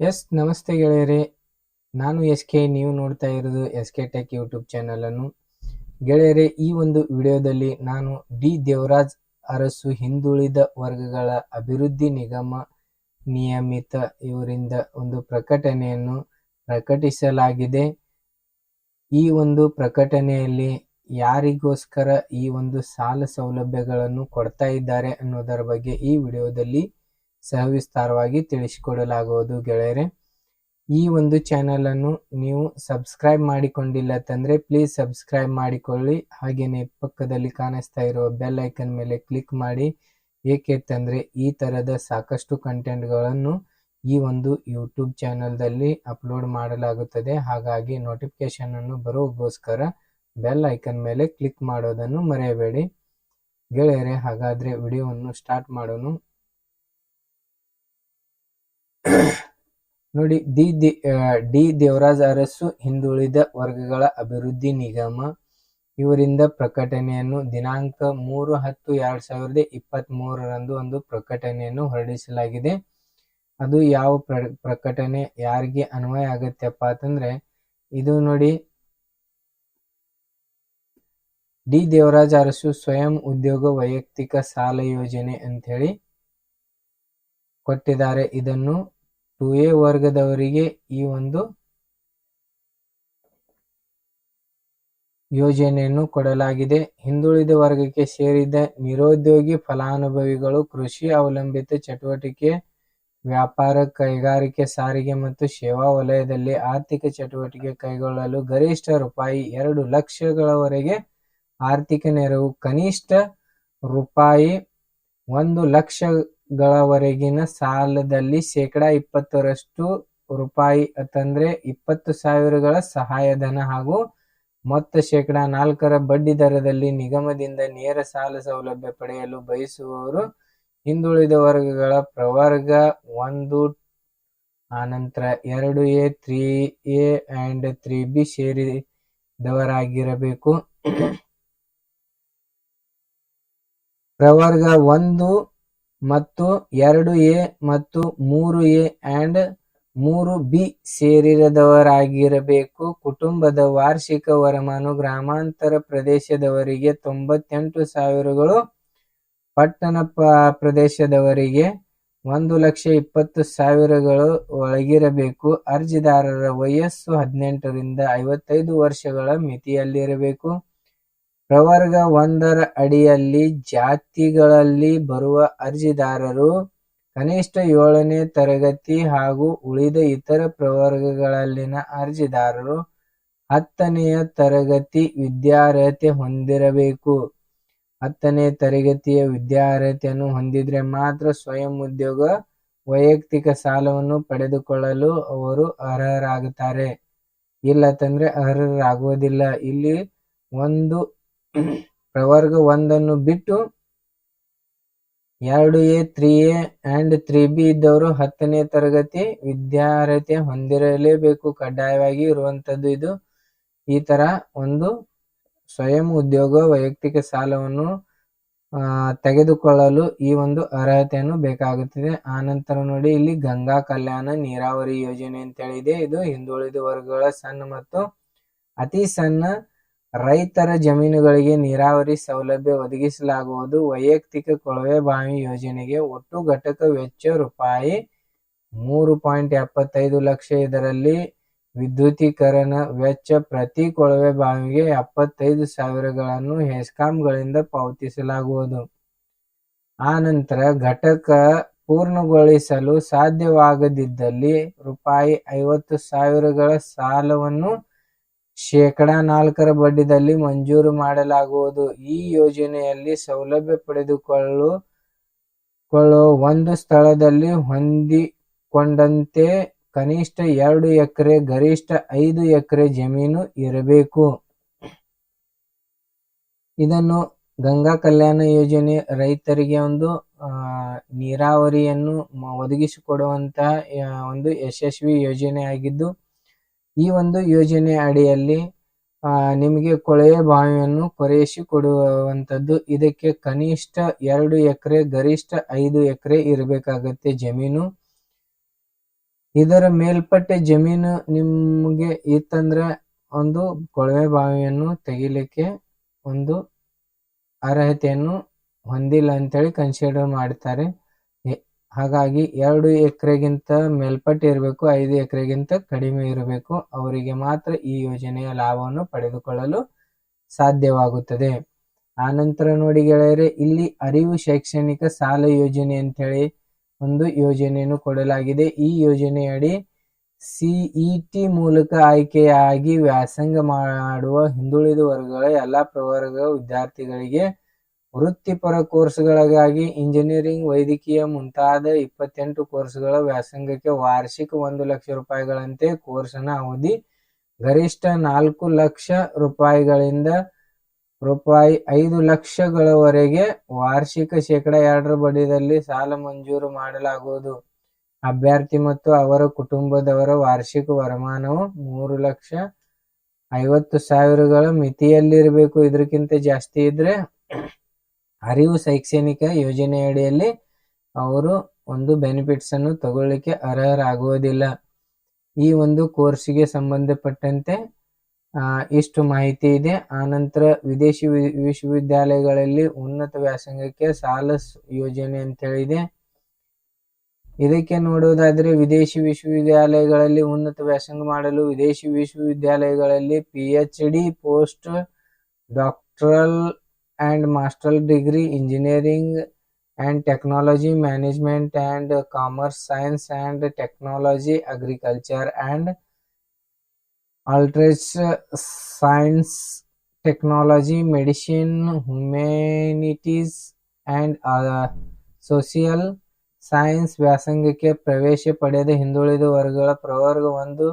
S, ನಮಸ್ತೆ ಗೆಳೆಯರೇ. ನಾನು ಎಸ್ ಕೆ, ನೀವು ನೋಡ್ತಾ ಇರೋದು ಎಸ್ ಕೆ ಟೆಕ್ ಯೂಟ್ಯೂಬ್ ಚಾನಲನ್ನು ಗೆಳೆಯರೇ, ಈ ಒಂದು ವಿಡಿಯೋದಲ್ಲಿ ನಾನು ಡಿ ದೇವರಾಜ್ ಅರಸು ಹಿಂದುಳಿದ ವರ್ಗಗಳ ಅಭಿವೃದ್ಧಿ ನಿಗಮ ನಿಯಮಿತ ಇವರಿಂದ ಒಂದು ಪ್ರಕಟಣೆಯನ್ನು ಪ್ರಕಟಿಸಲಾಗಿದೆ. ಈ ಒಂದು ಪ್ರಕಟಣೆಯಲ್ಲಿ ಯಾರಿಗೋಸ್ಕರ ಈ ಒಂದು ಸಾಲ ಸೌಲಭ್ಯಗಳನ್ನು ಕೊಡ್ತಾ ಇದ್ದಾರೆ ಅನ್ನೋದರ ಬಗ್ಗೆ ಈ ವಿಡಿಯೋದಲ್ಲಿ ಸವಿಸ್ತಾರವಾಗಿ ತಿಳಿಸಿಕೊಡಲಾಗುವುದು ಗೆಳೆಯರೆ. ಈ ಒಂದು ಚಾನಲನ್ನು ನೀವು ಸಬ್ಸ್ಕ್ರೈಬ್ ಮಾಡಿಕೊಂಡಿಲ್ಲ ತಂದ್ರೆ ಪ್ಲೀಸ್ ಸಬ್ಸ್ಕ್ರೈಬ್ ಮಾಡಿಕೊಳ್ಳಿ. ಹಾಗೆಯೇ ಪಕ್ಕದಲ್ಲಿ ಕಾಣಿಸ್ತಾ ಇರುವ ಬೆಲ್ ಐಕನ್ ಮೇಲೆ ಕ್ಲಿಕ್ ಮಾಡಿ. ಏಕೆ ತಂದ್ರೆ ಈ ತರದ ಸಾಕಷ್ಟು ಕಂಟೆಂಟ್ಗಳನ್ನು ಈ ಒಂದು ಯೂಟ್ಯೂಬ್ ಚಾನಲ್ದಲ್ಲಿ ಅಪ್ಲೋಡ್ ಮಾಡಲಾಗುತ್ತದೆ. ಹಾಗಾಗಿ ನೋಟಿಫಿಕೇಶನ್ ಅನ್ನು ಬರೋಗೋಸ್ಕರ ಬೆಲ್ ಐಕನ್ ಮೇಲೆ ಕ್ಲಿಕ್ ಮಾಡೋದನ್ನು ಮರೆಯಬೇಡಿ. ಗೆಳೆಯರೆ, ಹಾಗಾದ್ರೆ ವಿಡಿಯೋವನ್ನು ಸ್ಟಾರ್ಟ್ ಮಾಡೋಣ ನೋಡಿ, ದಿ ಡಿ ದೇವರಾಜ್ ಅರಸು ಹಿಂದುಳಿದ ವರ್ಗಗಳ ಅಭಿವೃದ್ಧಿ ನಿಗಮ. ಇವರಿಂದ ಪ್ರಕಟಣೆಯನ್ನು ದಿನಾಂಕ ಮೂರು ಹತ್ತು ಎರಡ್ ಸಾವಿರದ ಇಪ್ಪತ್ತ್ ಮೂರರಂದು ಒಂದು ಪ್ರಕಟಣೆಯನ್ನು ಹೊರಡಿಸಲಾಗಿದೆ. ಅದು ಯಾವ ಪ್ರ, ಪ್ರಕಟಣೆ, ಯಾರಿಗೆ ಅನ್ವಯ ಆಗತ್ತಪ್ಪ ಅಂತಂದ್ರೆ, ಇದು ನೋಡಿ, ಡಿ ದೇವರಾಜ್ ಅರಸು ಸ್ವಯಂ ಉದ್ಯೋಗ ವೈಯಕ್ತಿಕ ಸಾಲ ಯೋಜನೆ ಅಂತ ಹೇಳಿ ಕೊಟ್ಟಿದ್ದಾರೆ. ಇದನ್ನು ಟು ಎ ವರ್ಗದವರಿಗೆ ಈ ಒಂದು ಯೋಜನೆಯನ್ನು ಕೊಡಲಾಗಿದೆ. ಹಿಂದುಳಿದ ವರ್ಗಕ್ಕೆ ಸೇರಿದ ನಿರುದ್ಯೋಗಿ ಫಲಾನುಭವಿಗಳು ಕೃಷಿ ಅವಲಂಬಿತ ಚಟುವಟಿಕೆ, ವ್ಯಾಪಾರ ಕೈಗಾರಿಕೆ ಸಾರಿಗೆ ಮತ್ತು ಸೇವಾ ವಲಯದಲ್ಲಿ ಆರ್ಥಿಕ ಚಟುವಟಿಕೆ ಕೈಗೊಳ್ಳಲು ಗರಿಷ್ಠ ರೂಪಾಯಿ ಎರಡು ಲಕ್ಷಗಳವರೆಗೆ ಆರ್ಥಿಕ ನೆರವು ಕನಿಷ್ಠ ರೂಪಾಯಿ ಒಂದು ಲಕ್ಷಗಳವರೆಗಿನ ಸಾಲದಲ್ಲಿ ಶೇಕಡಾ ಇಪ್ಪತ್ತರಷ್ಟು ರೂಪಾಯಿ ಅಂತಂದ್ರೆ ಇಪ್ಪತ್ತು ಸಾವಿರಗಳ ಸಹಾಯಧನ ಹಾಗೂ ಮೊತ್ತ ಶೇಕಡಾ ನಾಲ್ಕರ ಬಡ್ಡಿ ದರದಲ್ಲಿ ನಿಗಮದಿಂದ ನೇರ ಸಾಲ ಸೌಲಭ್ಯ ಪಡೆಯಲು ಬಯಸುವವರು ಹಿಂದುಳಿದ ವರ್ಗಗಳ ಪ್ರವರ್ಗ ಒಂದು ಆನಂತರ ಎರಡು A, three A and three B ಸೇರಿದವರಾಗಿರಬೇಕು. ಪ್ರವರ್ಗ ಒಂದು ಮತ್ತು ಎರಡು ಎ ಮತ್ತು ಮೂರು ಎ ಅಂಡ್ ಮೂರು ಬಿ ಸೇರಿದವರಾಗಿರಬೇಕು. ಕುಟುಂಬದ ವಾರ್ಷಿಕ ವರಮಾನ ಗ್ರಾಮಾಂತರ ಪ್ರದೇಶದವರಿಗೆ ತೊಂಬತ್ತೆಂಟು ಸಾವಿರಗಳು, ಪಟ್ಟಣ ಪ್ರದೇಶದವರಿಗೆ ಒಂದು ಲಕ್ಷ ಇಪ್ಪತ್ತು ಸಾವಿರಗಳು ಒಳಗಿರಬೇಕು. ಅರ್ಜಿದಾರರ ವಯಸ್ಸು ಹದಿನೆಂಟರಿಂದ ಐವತ್ತೈದು ವರ್ಷಗಳ ಮಿತಿಯಲ್ಲಿರಬೇಕು. ಪ್ರವರ್ಗ ಒಂದರ ಅಡಿಯಲ್ಲಿ ಜಾತಿಗಳಲ್ಲಿ ಬರುವ ಅರ್ಜಿದಾರರು ಕನಿಷ್ಠ ಏಳನೇ ತರಗತಿ ಹಾಗೂ ಉಳಿದ ಇತರ ಪ್ರವರ್ಗಗಳಲ್ಲಿನ ಅರ್ಜಿದಾರರು ಹತ್ತನೆಯ ತರಗತಿ ವಿದ್ಯಾರ್ಹತೆ ಹೊಂದಿರಬೇಕು. ಹತ್ತನೇ ತರಗತಿಯ ವಿದ್ಯಾರ್ಹತೆಯನ್ನು ಹೊಂದಿದ್ರೆ ಮಾತ್ರ ಸ್ವಯಂ ಉದ್ಯೋಗ, ವೈಯಕ್ತಿಕ ಸಾಲವನ್ನು ಪಡೆದುಕೊಳ್ಳಲು ಅವರು ಅರ್ಹರಾಗುತ್ತಾರೆ. ಇಲ್ಲ ತಂದ್ರೆ ಅರ್ಹರಾಗುವುದಿಲ್ಲ. ಇಲ್ಲಿ ಒಂದು ಪ್ರವರ್ಗ ಒಂದನ್ನು ಬಿಟ್ಟು ಎರಡು A, three A and three B ಇದ್ದವರು ಹತ್ತನೇ ತರಗತಿ ವಿದ್ಯಾರ್ಹತೆ ಹೊಂದಿರಲೇಬೇಕು. ಕಡ್ಡಾಯವಾಗಿ ಇರುವಂತದ್ದು ಇದು. ಈ ತರ ಒಂದು ಸ್ವಯಂ ಉದ್ಯೋಗ ವೈಯಕ್ತಿಕ ಸಾಲವನ್ನು ತೆಗೆದುಕೊಳ್ಳಲು ಈ ಒಂದು ಅರ್ಹತೆಯನ್ನು ಬೇಕಾಗುತ್ತದೆ. ಆನಂತರ ನೋಡಿ, ಇಲ್ಲಿ ಗಂಗಾ ಕಲ್ಯಾಣ ನೀರಾವರಿ ಯೋಜನೆ ಅಂತ ಹೇಳಿದೆ ಇದು ಹಿಂದುಳಿದ ವರ್ಗಗಳ ಸಣ್ಣ ಮತ್ತು ಅತಿ ಸಣ್ಣ ರೈತರ ಜಮೀನುಗಳಿಗೆ ನೀರಾವರಿ ಸೌಲಭ್ಯ ಒದಗಿಸಲಾಗುವುದು. ವೈಯಕ್ತಿಕ ಕೊಳವೆ ಬಾವಿ ಯೋಜನೆಗೆ ಒಟ್ಟು ಘಟಕ ವೆಚ್ಚ ರೂಪಾಯಿ ಮೂರು ಪಾಯಿಂಟ್ ಎಪ್ಪತ್ತೈದು ಲಕ್ಷ. ಇದರಲ್ಲಿ ವಿದ್ಯುತೀಕರಣ ವೆಚ್ಚ ಪ್ರತಿ ಕೊಳವೆ ಬಾವಿಗೆ ಎಪ್ಪತ್ತೈದು ಸಾವಿರಗಳನ್ನು ಹೆಸ್ಕಾಂಗಳಿಂದ ಪಾವತಿಸಲಾಗುವುದು. ಆ ನಂತರ ಘಟಕ ಪೂರ್ಣಗೊಳಿಸಲು ಸಾಧ್ಯವಾಗದಿದ್ದಲ್ಲಿ ರೂಪಾಯಿ ಐವತ್ತು ಸಾವಿರಗಳ ಸಾಲವನ್ನು ಶೇಕಡಾ ನಾಲ್ಕರ ಬಡ್ಡಿದಲ್ಲಿ ಮಂಜೂರು ಮಾಡಲಾಗುವುದು. ಈ ಯೋಜನೆಯಲ್ಲಿ ಸೌಲಭ್ಯ ಪಡೆದುಕೊಳ್ಳು ಕೊಳ್ಳುವ ಒಂದು ಸ್ಥಳದಲ್ಲಿ ಹೊಂದಿಕೊಂಡಂತೆ ಕನಿಷ್ಠ ಎರಡು ಎಕರೆ, ಗರಿಷ್ಠ ಐದು ಎಕರೆ ಜಮೀನು ಇರಬೇಕು. ಇದನ್ನು ಗಂಗಾ ಕಲ್ಯಾಣ ಯೋಜನೆ ರೈತರಿಗೆ ಒಂದು ನೀರಾವರಿಯನ್ನು ಒದಗಿಸಿಕೊಡುವಂತಹ ಒಂದು ಯಶಸ್ವಿ ಯೋಜನೆ ಆಗಿದ್ದು ಈ ಒಂದು ಯೋಜನೆ ಅಡಿಯಲ್ಲಿ ನಿಮಗೆ ಕೊಳೆಯ ಬಾವಿಯನ್ನು ಕೊರೆಯಿಸಿ ಕೊಡುವಂತದ್ದು ಇದಕ್ಕೆ ಕನಿಷ್ಠ ಎರಡು ಎಕರೆ, ಗರಿಷ್ಠ ಐದು ಎಕರೆ ಇರಬೇಕಾಗತ್ತೆ ಜಮೀನು. ಇದರ ಮೇಲ್ಪಟ್ಟೆ ಜಮೀನು ನಿಮಗೆ ಇತ್ತಂದ್ರೆ ಒಂದು ಕೊಳವೆ ಬಾವಿಯನ್ನು ತೆಗಿಲಿಕ್ಕೆ ಒಂದು ಅರ್ಹತೆಯನ್ನು ಹೊಂದಿಲ್ಲ ಅಂತೇಳಿ ಕನ್ಸಿಡರ್ ಮಾಡ್ತಾರೆ. ಹಾಗಾಗಿ ಎರಡು ಎಕರೆಗಿಂತ ಮೇಲ್ಪಟ್ಟು ಇರಬೇಕು, ಐದು ಎಕರೆಗಿಂತ ಕಡಿಮೆ ಇರಬೇಕು. ಅವರಿಗೆ ಮಾತ್ರ ಈ ಯೋಜನೆಯ ಲಾಭವನ್ನು ಪಡೆದುಕೊಳ್ಳಲು ಸಾಧ್ಯವಾಗುತ್ತದೆ. ಆನಂತರ ನೋಡಿ ಗೆಳೆಯರೆ, ಇಲ್ಲಿ ಅರಿವು ಶೈಕ್ಷಣಿಕ ಸಾಲ ಯೋಜನೆ ಅಂತೇಳಿ ಒಂದು ಯೋಜನೆಯನ್ನು ಕೊಡಲಾಗಿದೆ. ಈ ಯೋಜನೆಯಡಿ ಸಿಇಟಿ ಮೂಲಕ ಆಯ್ಕೆಯಾಗಿ ವ್ಯಾಸಂಗ ಮಾಡುವ ಹಿಂದುಳಿದ ವರ್ಗಗಳ ಎಲ್ಲ ಪ್ರವರ್ಗ ವಿದ್ಯಾರ್ಥಿಗಳಿಗೆ ವೃತ್ತಿಪರ ಕೋರ್ಸ್ಗಳಿಗಾಗಿ ಇಂಜಿನಿಯರಿಂಗ್ ವೈದ್ಯಕೀಯ ಮುಂತಾದ ಇಪ್ಪತ್ತೆಂಟು ಕೋರ್ಸ್ಗಳ ವ್ಯಾಸಂಗಕ್ಕೆ ವಾರ್ಷಿಕ ಒಂದು ಲಕ್ಷ ರೂಪಾಯಿಗಳಂತೆ ಕೋರ್ಸ್ನ ಅವಧಿ ಗರಿಷ್ಠ ನಾಲ್ಕು ಲಕ್ಷ ರೂಪಾಯಿಗಳಿಂದ ರೂಪಾಯಿ ಐದು ಲಕ್ಷಗಳವರೆಗೆ ವಾರ್ಷಿಕ ಶೇಕಡ ಎರಡರ ಬಡ್ಡಿದಲ್ಲಿ ಸಾಲ ಮಂಜೂರು ಮಾಡಲಾಗುವುದು. ಅಭ್ಯರ್ಥಿ ಮತ್ತು ಅವರ ಕುಟುಂಬದವರ ವಾರ್ಷಿಕ ವರಮಾನವು ಮೂರು ಲಕ್ಷ ಐವತ್ತು ಸಾವಿರಗಳ ಮಿತಿಯಲ್ಲಿರಬೇಕು. ಇದಕ್ಕಿಂತ ಜಾಸ್ತಿ ಇದ್ರೆ ಅರಿವು ಶೈಕ್ಷಣಿಕ ಯೋಜನೆಯಡಿಯಲ್ಲಿ ಅವರು ಒಂದು ಬೆನಿಫಿಟ್ಸ್ ಅನ್ನು ತಗೊಳ್ಳಿಕ್ಕೆ ಅರ್ಹರಾಗುವುದಿಲ್ಲ. ಈ ಒಂದು ಕೋರ್ಸಿಗೆ ಸಂಬಂಧಪಟ್ಟಂತೆ ಇಷ್ಟು ಮಾಹಿತಿ ಇದೆ. ಆನಂತರ ವಿದೇಶಿ ವಿಶ್ವವಿದ್ಯಾಲಯಗಳಲ್ಲಿ ಉನ್ನತ ವ್ಯಾಸಂಗಕ್ಕೆ ಸಾಲ ಯೋಜನೆ ಯೋಜನೆ ಅಂತೇಳಿದೆ. ಇದಕ್ಕೆ ನೋಡುವುದಾದ್ರೆ, ವಿದೇಶಿ ವಿಶ್ವವಿದ್ಯಾಲಯಗಳಲ್ಲಿ ಉನ್ನತ ವ್ಯಾಸಂಗ ಮಾಡಲು ವಿದೇಶಿ ವಿಶ್ವವಿದ್ಯಾಲಯಗಳಲ್ಲಿ P H D post doctoral and master degree engineering and technology management and commerce science and technology agriculture and allied science technology medicine humanities and social science ವ್ಯಾಸಂಗಕ್ಕೆ ಪ್ರವೇಶ ಪಡೆದ ಹಿಂದುಳಿದ ವರ್ಗಗಳ ಪ್ರವರ್ಗ ಒಂದು,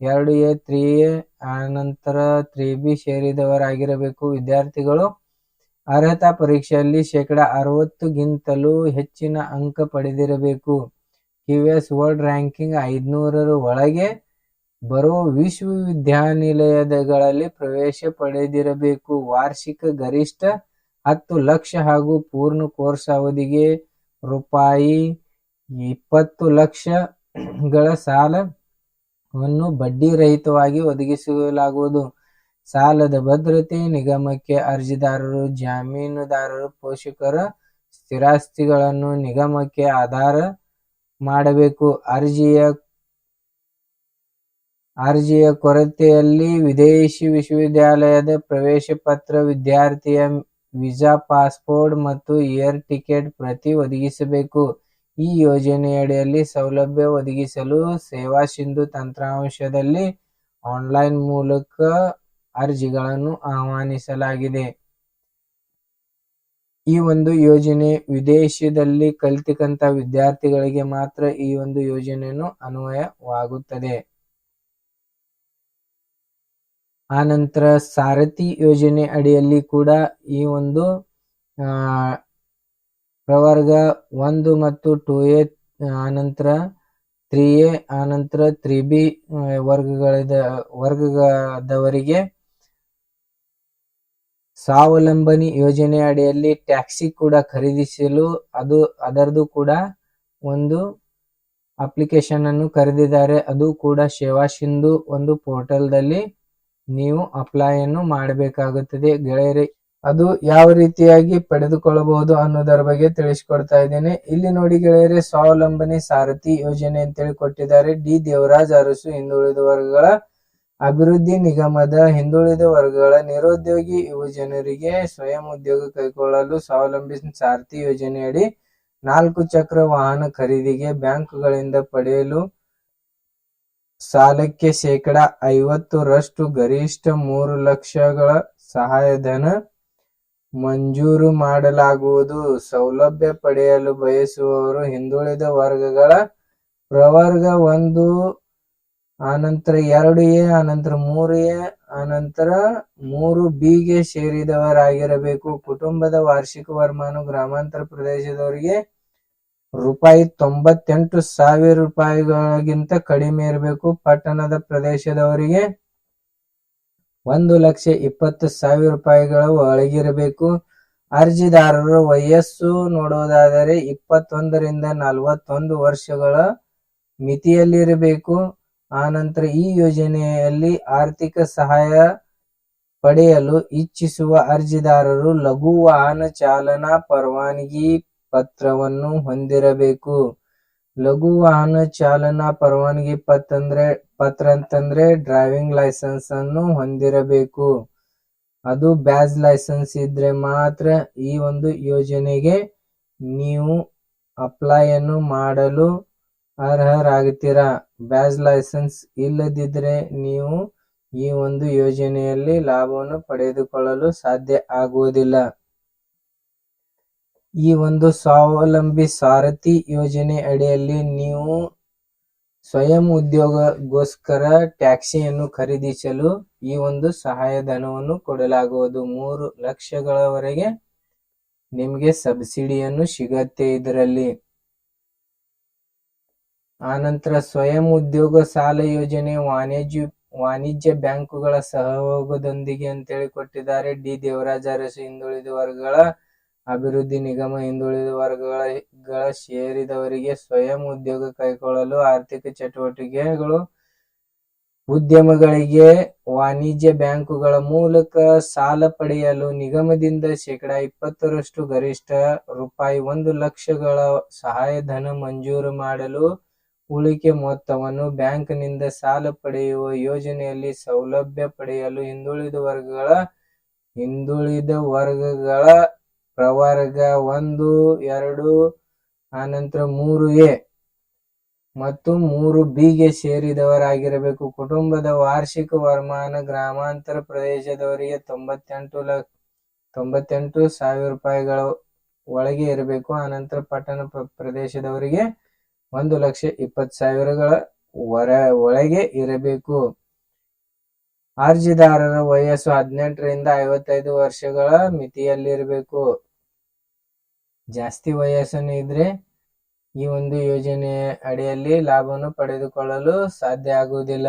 ಎರಡು ಎ, ತ್ರೀ ಎ ಆನಂತರ ತ್ರೀ ಬಿ ಸೇರಿದವರಾಗಿರಬೇಕು. ವಿದ್ಯಾರ್ಥಿಗಳು ಅರ್ಹತಾ ಪರೀಕ್ಷೆಯಲ್ಲಿ ಶೇಕಡ ಅರವತ್ತುಗಿಂತಲೂ ಹೆಚ್ಚಿನ ಅಂಕ ಪಡೆದಿರಬೇಕು. ಕ್ಯೂ ಎಸ್ ವರ್ಲ್ಡ್ ರ್ಯಾಂಕಿಂಗ್ ಐದುನೂರರ ಒಳಗೆ ಬರುವ ವಿಶ್ವವಿದ್ಯಾನಿಲಯಗಳಲ್ಲಿ ಪ್ರವೇಶ ಪಡೆದಿರಬೇಕು. ವಾರ್ಷಿಕ ಗರಿಷ್ಠ ಹತ್ತು ಲಕ್ಷ ಹಾಗೂ ಪೂರ್ಣ ಕೋರ್ಸ್ ಅವಧಿಗೆ ರೂಪಾಯಿ ಇಪ್ಪತ್ತು ಲಕ್ಷಗಳ ಸಾಲವನ್ನು ಬಡ್ಡಿ ರಹಿತವಾಗಿ ಒದಗಿಸಲಾಗುವುದು. ಸಾಲದ ಭದ್ರತೆ ನಿಗಮಕ್ಕೆ ಅರ್ಜಿದಾರರು, ಜಾಮೀನುದಾರರು, ಪೋಷಕರ ಸ್ಥಿರಾಸ್ತಿಗಳನ್ನು ನಿಗಮಕ್ಕೆ ಆಧಾರ ಮಾಡಬೇಕು. ಅರ್ಜಿಯ ಅರ್ಜಿಯ ಕೊರತೆಯಲ್ಲಿ ವಿದೇಶಿ ವಿಶ್ವವಿದ್ಯಾಲಯದ ಪ್ರವೇಶ ಪತ್ರ ವಿದ್ಯಾರ್ಥಿಯ ವೀಸಾ ಪಾಸ್ಪೋರ್ಟ್ ಮತ್ತು ಏರ್ ಟಿಕೆಟ್ ಪ್ರತಿ ಒದಗಿಸಬೇಕು. ಈ ಯೋಜನೆಯಡಿಯಲ್ಲಿ ಸೌಲಭ್ಯ ಒದಗಿಸಲು ಸೇವಾ ಸಿಂಧು ತಂತ್ರಾಂಶದಲ್ಲಿ ಆನ್ಲೈನ್ ಮೂಲಕ ಅರ್ಜಿಗಳನ್ನು ಆಹ್ವಾನಿಸಲಾಗಿದೆ. ಈ ಒಂದು ಯೋಜನೆ ವಿದೇಶದಲ್ಲಿ ಕಲಿತಕ್ಕಂತ ವಿದ್ಯಾರ್ಥಿಗಳಿಗೆ ಮಾತ್ರ ಈ ಒಂದು ಯೋಜನೆಯನ್ನು ಅನ್ವಯವಾಗುತ್ತದೆ. ಆನಂತರ ಸಾರಥಿ ಯೋಜನೆ ಅಡಿಯಲ್ಲಿ ಕೂಡ ಈ ಒಂದು ಪ್ರವರ್ಗ ಒಂದು ಮತ್ತು ಟೂ ಎ, ಆನಂತರ ತ್ರೀ ಎ, ಆನಂತರ ತ್ರೀ ಬಿ ವರ್ಗಗಳಿದ, ವರ್ಗದವರಿಗೆ ಸ್ವಾವಲಂಬನಿ ಯೋಜನೆ ಅಡಿಯಲ್ಲಿ ಟ್ಯಾಕ್ಸಿ ಕೂಡ ಖರೀದಿಸಲು ಅದು ಅದರದು ಕೂಡ ಒಂದು ಅಪ್ಲಿಕೇಶನ್ ಅನ್ನು ಕರೆದಿದ್ದಾರೆ. ಅದು ಕೂಡ ಸೇವಾ ಸಿಂಧು ಒಂದು ಪೋರ್ಟಲ್ದಲ್ಲಿ ನೀವು ಅಪ್ಲೈ ಅನ್ನು ಮಾಡಬೇಕಾಗುತ್ತದೆ. ಗೆಳೆಯರೇ, ಅದು ಯಾವ ರೀತಿಯಾಗಿ ಪಡೆದುಕೊಳ್ಳಬಹುದು ಅನ್ನೋದರ ಬಗ್ಗೆ ತಿಳಿಸಿಕೊಡ್ತಾ ಇದ್ದೇನೆ. ಇಲ್ಲಿ ನೋಡಿ ಗೆಳೆಯರೆ, ಸ್ವಾವಲಂಬನೆ ಸಾರಥಿ ಯೋಜನೆ ಅಂತೇಳಿ ಕೊಟ್ಟಿದ್ದಾರೆ. ಡಿ ದೇವರಾಜ್ ಅರಸು ಹಿಂದುಳಿದ ವರ್ಗಗಳ ಅಭಿವೃದ್ಧಿ ನಿಗಮದ ಹಿಂದುಳಿದ ವರ್ಗಗಳ ನಿರುದ್ಯೋಗಿ ಯುವ ಜನರಿಗೆ ಸ್ವಯಂ ಉದ್ಯೋಗ ಕೈಗೊಳ್ಳಲು ಸ್ವಾವಲಂಬಿ ಸಾರಥಿ ಯೋಜನೆಯಡಿ ನಾಲ್ಕು ಚಕ್ರ ವಾಹನ ಖರೀದಿಗೆ ಬ್ಯಾಂಕುಗಳಿಂದ ಪಡೆಯಲು ಸಾಲಕ್ಕೆ ಶೇಕಡ ಐವತ್ತರಷ್ಟು ಗರಿಷ್ಠ ಮೂರು ಲಕ್ಷಗಳ ಸಹಾಯಧನ ಮಂಜೂರು ಮಾಡಲಾಗುವುದು. ಸೌಲಭ್ಯ ಪಡೆಯಲು ಬಯಸುವವರು ಹಿಂದುಳಿದ ವರ್ಗಗಳ ಪ್ರವರ್ಗ ಒಂದು ಆನಂತರ ಎರಡು ಎ, ಆನಂತರ ಮೂರು ಎ, ಆನಂತರ ಮೂರು ಬಿಗೆ ಸೇರಿದವರಾಗಿರಬೇಕು. ಕುಟುಂಬದ ವಾರ್ಷಿಕ ವರಮಾನ ಗ್ರಾಮಾಂತರ ಪ್ರದೇಶದವರಿಗೆ ರೂಪಾಯಿ ತೊಂಬತ್ತೆಂಟು ಸಾವಿರ ರೂಪಾಯಿಗಳಿಗಿಂತ ಕಡಿಮೆ ಇರಬೇಕು. ಪಟ್ಟಣದ ಪ್ರದೇಶದವರಿಗೆ ಒಂದು ಲಕ್ಷ ಇಪ್ಪತ್ತು ಸಾವಿರ ರೂಪಾಯಿಗಳ ಒಳಗಿರಬೇಕು. ಅರ್ಜಿದಾರರ ವಯಸ್ಸು ನೋಡುವುದಾದರೆ ಇಪ್ಪತ್ತೊಂದರಿಂದ ನಲವತ್ತೊಂದು ವರ್ಷಗಳ ಮಿತಿಯಲ್ಲಿರಬೇಕು. ಆನಂತರ ಈ ಯೋಜನೆಯಲ್ಲಿ ಆರ್ಥಿಕ ಸಹಾಯ ಪಡೆಯಲು ಇಚ್ಛಿಸುವ ಅರ್ಜಿದಾರರು ಲಘು ವಾಹನ ಚಾಲನಾ ಪರವಾನಗಿ ಪತ್ರವನ್ನು ಹೊಂದಿರಬೇಕು. ಲಘು ವಾಹನ ಚಾಲನಾ ಪರವಾನಗಿ ಪತ್ರ ಅಂದ್ರೆ ಪತ್ರ ಅಂತಂದ್ರೆ ಡ್ರೈವಿಂಗ್ ಲೈಸೆನ್ಸ್ ಅನ್ನು ಹೊಂದಿರಬೇಕು. ಅದು ಬ್ಯಾಜ್ ಲೈಸೆನ್ಸ್ ಇದ್ರೆ ಮಾತ್ರ ಈ ಒಂದು ಯೋಜನೆಗೆ ನೀವು ಅಪ್ಲೈ ಅನ್ನು ಮಾಡಲು ಅರ್ಹರಾಗುತ್ತೀರಾ ಬ್ಯಾಜ್ ಲೈಸೆನ್ಸ್ ಇಲ್ಲದಿದ್ರೆ ನೀವು ಈ ಒಂದು ಯೋಜನೆಯಲ್ಲಿ ಲಾಭವನ್ನು ಪಡೆದುಕೊಳ್ಳಲು ಸಾಧ್ಯ ಆಗುವುದಿಲ್ಲ. ಈ ಒಂದು ಸ್ವಾವಲಂಬಿ ಸಾರಥಿ ಯೋಜನೆ ಅಡಿಯಲ್ಲಿ ನೀವು ಸ್ವಯಂ ಉದ್ಯೋಗಗೋಸ್ಕರ ಟ್ಯಾಕ್ಸಿಯನ್ನು ಖರೀದಿಸಲು ಈ ಒಂದು ಸಹಾಯಧನವನ್ನು ಕೊಡಲಾಗುವುದು. ಮೂರು ಲಕ್ಷಗಳವರೆಗೆ ನಿಮಗೆ ಸಬ್ಸಿಡಿಯನ್ನು ಸಿಗತ್ತೆ ಇದರಲ್ಲಿ. ಆನಂತರ ಸ್ವಯಂ ಉದ್ಯೋಗ ಸಾಲ ಯೋಜನೆ ವಾಣಿಜ್ಯ ವಾಣಿಜ್ಯ ಬ್ಯಾಂಕುಗಳ ಸಹಯೋಗದೊಂದಿಗೆ ಅಂತೇಳಿ ಕೊಟ್ಟಿದ್ದಾರೆ. ಡಿ. ದೇವರಾಜ ಅರಸು ಹಿಂದುಳಿದ ವರ್ಗಗಳ ಅಭಿವೃದ್ಧಿ ನಿಗಮ ಹಿಂದುಳಿದ ವರ್ಗಗಳ ಸೇರಿದವರಿಗೆ ಸ್ವಯಂ ಉದ್ಯೋಗ ಕೈಗೊಳ್ಳಲು ಆರ್ಥಿಕ ಚಟುವಟಿಕೆಗಳು, ಉದ್ಯಮಗಳಿಗೆ ವಾಣಿಜ್ಯ ಬ್ಯಾಂಕುಗಳ ಮೂಲಕ ಸಾಲ ಪಡೆಯಲು ನಿಗಮದಿಂದ ಶೇಕಡಾ ಇಪ್ಪತ್ತರಷ್ಟು ಗರಿಷ್ಠ ರೂಪಾಯಿ ಒಂದು ಲಕ್ಷಗಳ ಸಹಾಯಧನ ಮಂಜೂರು ಮಾಡಲು ಉಳಿಕೆ ಮೊತ್ತವನ್ನು ಬ್ಯಾಂಕ್ನಿಂದ ಸಾಲ ಪಡೆಯುವ ಯೋಜನೆಯಲ್ಲಿ ಸೌಲಭ್ಯ ಪಡೆಯಲು ಹಿಂದುಳಿದ ವರ್ಗಗಳ ಹಿಂದುಳಿದ ವರ್ಗಗಳ ಪ್ರವರ್ಗ ಒಂದು, ಎರಡು ಆನಂತರ ಮೂರು ಎ ಮತ್ತು ಮೂರು ಬಿಗೆ ಸೇರಿದವರಾಗಿರಬೇಕು. ಕುಟುಂಬದ ವಾರ್ಷಿಕ ವರಮಾನ ಗ್ರಾಮಾಂತರ ಪ್ರದೇಶದವರಿಗೆ ತೊಂಬತ್ತೆಂಟು ಲಕ್ಷ ತೊಂಬತ್ತೆಂಟು ಸಾವಿರ ರೂಪಾಯಿಗಳ ಒಳಗೆ ಇರಬೇಕು. ಆನಂತರ ಪಟ್ಟಣ ಪ್ರ- ಪ್ರದೇಶದವರಿಗೆ ಒಂದು ಲಕ್ಷ ಇಪ್ಪತ್ತು ಸಾವಿರಗಳ ಹೊರ ಒಳಗೆ ಇರಬೇಕು. ಅರ್ಜಿದಾರರ ವಯಸ್ಸು ಹದಿನೆಂಟರಿಂದ ಐವತ್ತೈದು ವರ್ಷಗಳ ಮಿತಿಯಲ್ಲಿರಬೇಕು. ಜಾಸ್ತಿ ವಯಸ್ಸನ್ನು ಇದ್ರೆ ಈ ಒಂದು ಯೋಜನೆ ಅಡಿಯಲ್ಲಿ ಲಾಭವನ್ನು ಪಡೆದುಕೊಳ್ಳಲು ಸಾಧ್ಯ ಆಗುವುದಿಲ್ಲ.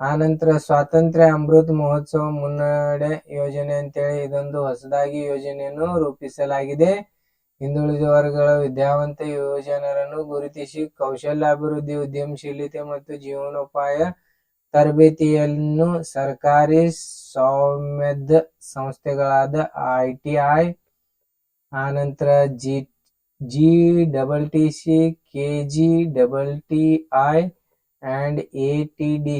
ಆನಂತರ ಸ್ವಾತಂತ್ರ್ಯ ಅಮೃತ್ ಮಹೋತ್ಸವ ಮುನ್ನಡೆ ಯೋಜನೆ ಅಂತೇಳಿ ಇದೊಂದು ಹೊಸದಾಗಿ ಯೋಜನೆಯನ್ನು ರೂಪಿಸಲಾಗಿದೆ. ಹಿಂದುಳಿದ ವರ್ಗಗಳ ವಿದ್ಯಾವಂತ ಯುವಜನರನ್ನು ಗುರುತಿಸಿ ಕೌಶಲ್ಯಾಭಿವೃದ್ಧಿ, ಉದ್ಯಮಶೀಲತೆ ಮತ್ತು ಜೀವನೋಪಾಯ ತರಬೇತಿಯನ್ನು ಸರ್ಕಾರಿ ಸ್ವಾಮ್ಯದ ಸಂಸ್ಥೆಗಳಾದ ಐಟಿಐ ಆನಂತರ G G double T C, K G double T I and A T D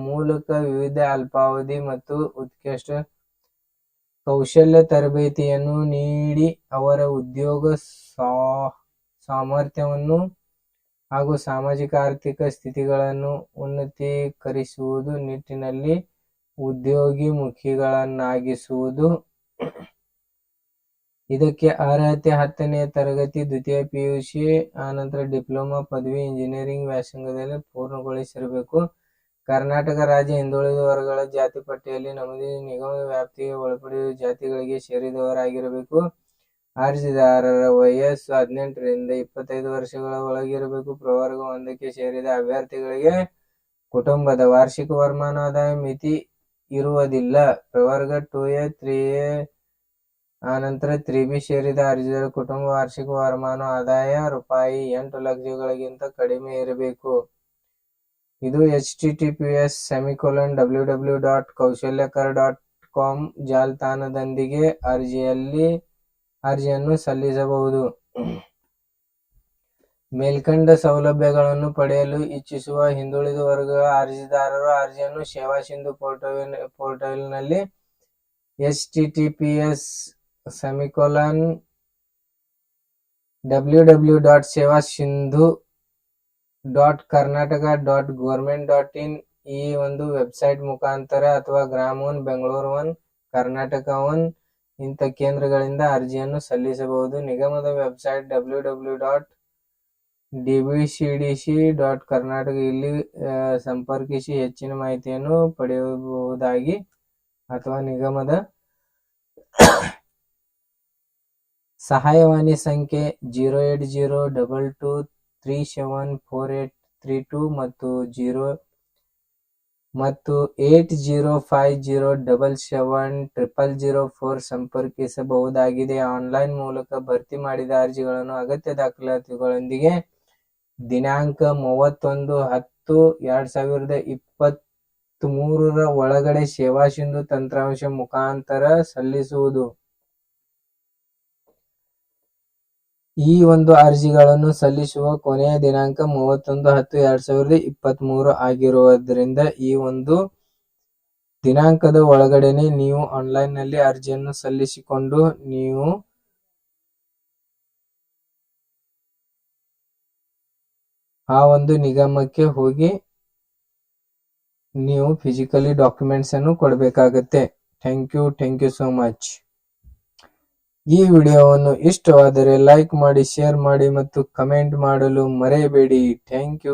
ಮೂಲಕ ವಿವಿಧ ಅಲ್ಪಾವಧಿ ಮತ್ತು ಉತ್ಕೃಷ್ಟ ಕೌಶಲ್ಯ ತರಬೇತಿಯನ್ನು ನೀಡಿ ಅವರ ಉದ್ಯೋಗ ಸಾ- ಸಾಮರ್ಥ್ಯವನ್ನು ಹಾಗೂ ಸಾಮಾಜಿಕ ಆರ್ಥಿಕ ಸ್ಥಿತಿಗಳನ್ನು ಉನ್ನತೀಕರಿಸುವುದು ನಿಟ್ಟಿನಲ್ಲಿ ಉದ್ಯೋಗಿ ಮುಖಿಗಳನ್ನಾಗಿಸುವುದು. ಇದಕ್ಕೆ ಅರ್ಹತೆ ಹತ್ತನೇ ತರಗತಿ, ದ್ವಿತೀಯ ಪಿಯುಸಿ ಆನಂತರ ಡಿಪ್ಲೊಮಾ, ಪದವಿ, ಇಂಜಿನಿಯರಿಂಗ್ ವ್ಯಾಸಂಗದಲ್ಲಿ ಪೂರ್ಣಗೊಳಿಸಿರಬೇಕು. ಕರ್ನಾಟಕ ರಾಜ್ಯ ಹಿಂದುಳಿದ ವರ್ಗಗಳ ಜಾತಿ ಪಟ್ಟಿಯಲ್ಲಿ ನಮೂದಿ ನಿಗಮದ ವ್ಯಾಪ್ತಿಗೆ ಒಳಪಡುವ ಜಾತಿಗಳಿಗೆ ಸೇರಿದವರಾಗಿರಬೇಕು. ಅರ್ಜಿದಾರರ ವಯಸ್ಸು ಹದಿನೆಂಟರಿಂದ ಇಪ್ಪತ್ತೈದು ವರ್ಷಗಳ ಒಳಗಿರಬೇಕು. ಪ್ರವರ್ಗ ಒಂದಕ್ಕೆ ಸೇರಿದ ಅಭ್ಯರ್ಥಿಗಳಿಗೆ ಕುಟುಂಬದ ವಾರ್ಷಿಕ ವರಮಾನ ಆದಾಯ ಮಿತಿ ಇರುವುದಿಲ್ಲ. ಪ್ರವರ್ಗ ಟು ಎ ತ್ರೀ ಎ ಆನಂತರ ತ್ರೀ ಬಿ ಸೇರಿದ ಅರ್ಜಿದಾರ ಕುಟುಂಬ ವಾರ್ಷಿಕ ವರಮಾನ ಆದಾಯ ರೂಪಾಯಿ ಎಂಟು ಲಕ್ಷಗಳಿಗಿಂತ ಕಡಿಮೆ ಇರಬೇಕು. ಇದು H T T P S semicolon W W dot Kaushalyakar dot com ಜಾಲತಾಣದೊಂದಿಗೆ ಅರ್ಜಿಯಲ್ಲಿ ಅರ್ಜಿಯನ್ನು ಸಲ್ಲಿಸಬಹುದು. ಮೇಲ್ಕಂಡ ಸೌಲಭ್ಯಗಳನ್ನು ಪಡೆಯಲು ಇಚ್ಛಿಸುವ ಹಿಂದುಳಿದ ವರ್ಗಗಳ ಅರ್ಜಿದಾರರು ಅರ್ಜಿಯನ್ನು ಸೇವಾ ಸಿಂಧು ಪೋರ್ಟಲ್ ಪೋರ್ಟಲ್ನಲ್ಲಿ H T T P S semicolon W W dot Seva Sindhu dot Karnataka dot government dot in ಈ ಒಂದು ವೆಬ್ಸೈಟ್ ಮುಖಾಂತರ ಅಥವಾ Grama one Bengaluru one Karnataka one ಇಂಥ ಕೇಂದ್ರಗಳಿಂದ ಅರ್ಜಿಯನ್ನು ಸಲ್ಲಿಸಬಹುದು. ನಿಗಮದ website W W dot D B C D C dot Karnataka ಇಲ್ಲಿ ಸಂಪರ್ಕಿಸಿ ಹೆಚ್ಚಿನ ಮಾಹಿತಿಯನ್ನು ಪಡೆಯಬಹುದಾಗಿ ಅಥವಾ ನಿಗಮದ ಸಹಾಯವಾಣಿ ಸಂಖ್ಯೆ zero eight zero double two three seven four eight three two ಮತ್ತು ಜೀರೋ ಮತ್ತು eight zero five zero double seven triple zero four ಸಂಪರ್ಕಿಸಬಹುದಾಗಿದೆ. Online ಮೂಲಕ ಭರ್ತಿ ಮಾಡಿದ ಅರ್ಜಿಗಳನ್ನು ಅಗತ್ಯ ದಾಖಲಾತಿಗಳೊಂದಿಗೆ ದಿನಾಂಕ ಮೂವತ್ತೊಂದು ಹತ್ತು ಎರಡ್ ಸಾವಿರದ ಇಪ್ಪತ್ತ್ ಮೂರರ ಒಳಗಡೆ ಸೇವಾ ಸಿಂಧು ತಂತ್ರಾಂಶ ಮುಖಾಂತರ ಸಲ್ಲಿಸುವುದು. ಈ ಒಂದು ಅರ್ಜಿಗಳನ್ನು ಸಲ್ಲಿಸುವ ಕೊನೆಯ ದಿನಾಂಕ ಮೂವತ್ತೊಂದು ಹತ್ತು ಎರಡ್ ಸಾವಿರದ ಇಪ್ಪತ್ತ್ ಮೂರು ಆಗಿರುವುದರಿಂದ ಈ ಒಂದು ದಿನಾಂಕದ ಒಳಗಡೆನೆ ನೀವು ಆನ್ಲೈನ್ನಲ್ಲಿ ಅರ್ಜಿಯನ್ನು ಸಲ್ಲಿಸಿಕೊಂಡು ನೀವು ಆ ಒಂದು ನಿಗಮಕ್ಕೆ ಹೋಗಿ ನೀವು ಫಿಸಿಕಲಿ ಡಾಕ್ಯುಮೆಂಟ್ಸ್ ಅನ್ನು ಕೊಡಬೇಕಾಗತ್ತೆ. Thank you thank you so much ಈ ವಿಡಿಯೋವನ್ನು ಇಷ್ಟವಾದರೆ ಲೈಕ್ ಮಾಡಿ ಶೇರ್ ಮಾಡಿ ಮತ್ತು ಕಮೆಂಟ್ ಮಾಡಲು ಮರೆಯಬೇಡಿ. Thank you.